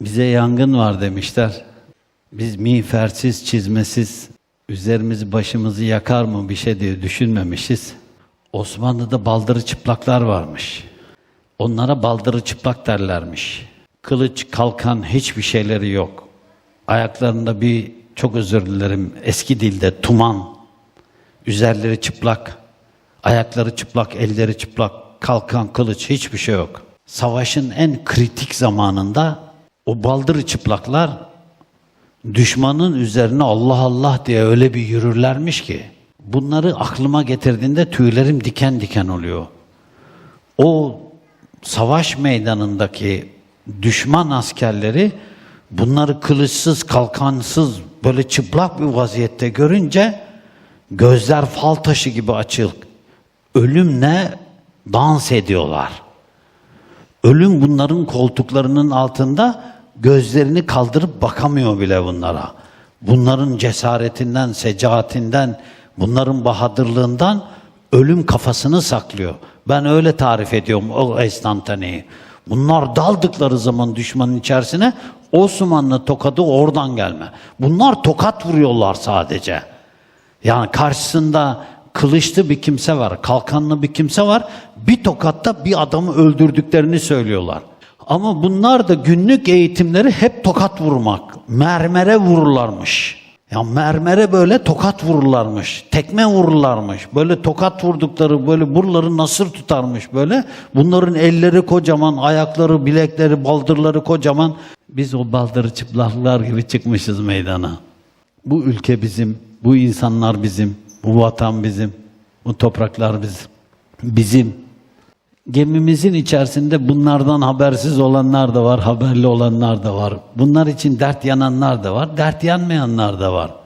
Bize yangın var demişler. Biz miğfersiz, çizmesiz, üzerimizi başımızı yakar mı bir şey diye düşünmemişiz. Osmanlı'da baldırı çıplaklar varmış. Onlara baldırı çıplak derlermiş. Kılıç, kalkan hiçbir şeyleri yok. Ayaklarında bir, çok özür dilerim, eski dilde tuman. Üzerleri çıplak. Ayakları çıplak, elleri çıplak. Kalkan, kılıç hiçbir şey yok. Savaşın en kritik zamanında o baldırı çıplaklar düşmanın üzerine Allah Allah diye öyle bir yürürlermiş ki bunları aklıma getirdiğinde tüylerim diken diken oluyor. O savaş meydanındaki düşman askerleri bunları kılıçsız, kalkansız, böyle çıplak bir vaziyette görünce gözler fal taşı gibi açık. Ölümle dans ediyorlar. Ölüm bunların koltuklarının altında gözlerini kaldırıp bakamıyor bile bunlara. Bunların cesaretinden, secaatinden, bunların bahadırlığından ölüm kafasını saklıyor. Ben öyle tarif ediyorum o estantaneyi. Bunlar daldıkları zaman düşmanın içerisine Osmanlı tokadı oradan gelme. Bunlar tokat vuruyorlar sadece. Yani karşısında kılıçlı bir kimse var, kalkanlı bir kimse var. Bir tokatta bir adamı öldürdüklerini söylüyorlar. Ama bunlar da günlük eğitimleri hep tokat vurmak. Mermere vururlarmış. Ya mermere böyle tokat vururlarmış. Tekme vururlarmış. Böyle tokat vurdukları böyle buraları nasır tutarmış böyle. Bunların elleri kocaman, ayakları, bilekleri, baldırları kocaman. Biz o baldırı çıplaklar gibi çıkmışız meydana. Bu ülke bizim, bu insanlar bizim, bu vatan bizim, bu topraklar bizim. Bizim. Gemimizin içerisinde bunlardan habersiz olanlar da var, haberli olanlar da var. Bunlar için dert yananlar da var, dert yanmayanlar da var.